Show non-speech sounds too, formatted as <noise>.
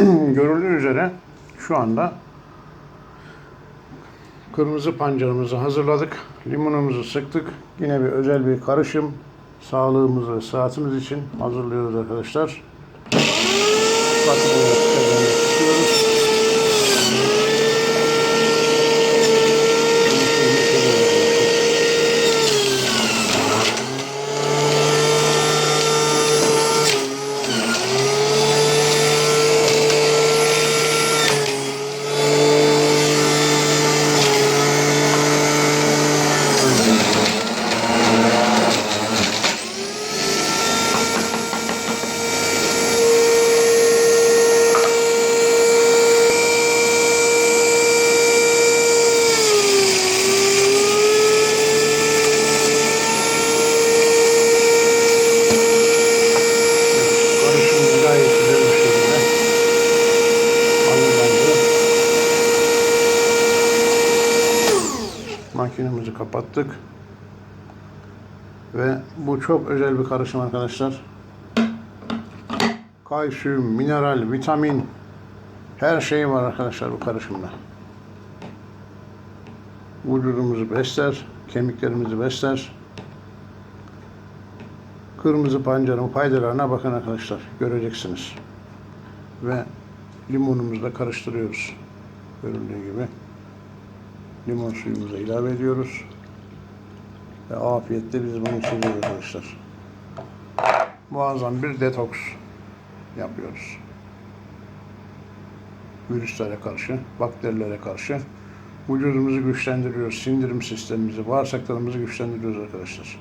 <clears throat> görüldüğü üzere şu anda kırmızı pancarımızı hazırladık. Limonumuzu sıktık. Yine bir özel bir karışım sağlığımız ve sıhhatimiz için hazırlıyoruz arkadaşlar. Bakın Makinemizi kapattık. Ve bu çok özel bir karışım arkadaşlar. Kalsiyum, mineral, vitamin her şey var arkadaşlar bu karışımda. Vücudumuzu besler, kemiklerimizi besler. Kırmızı pancarın faydalarına bakın arkadaşlar. Göreceksiniz. Ve limonumuzla karıştırıyoruz. Görüldüğü gibi. Limon suyumuzu ilave ediyoruz. Ve afiyetle biz bunu içiyoruz arkadaşlar. Muazzam bir detoks yapıyoruz. Virüslere karşı, bakterilere karşı vücudumuzu güçlendiriyoruz. Sindirim sistemimizi, bağırsaklarımızı güçlendiriyoruz arkadaşlar.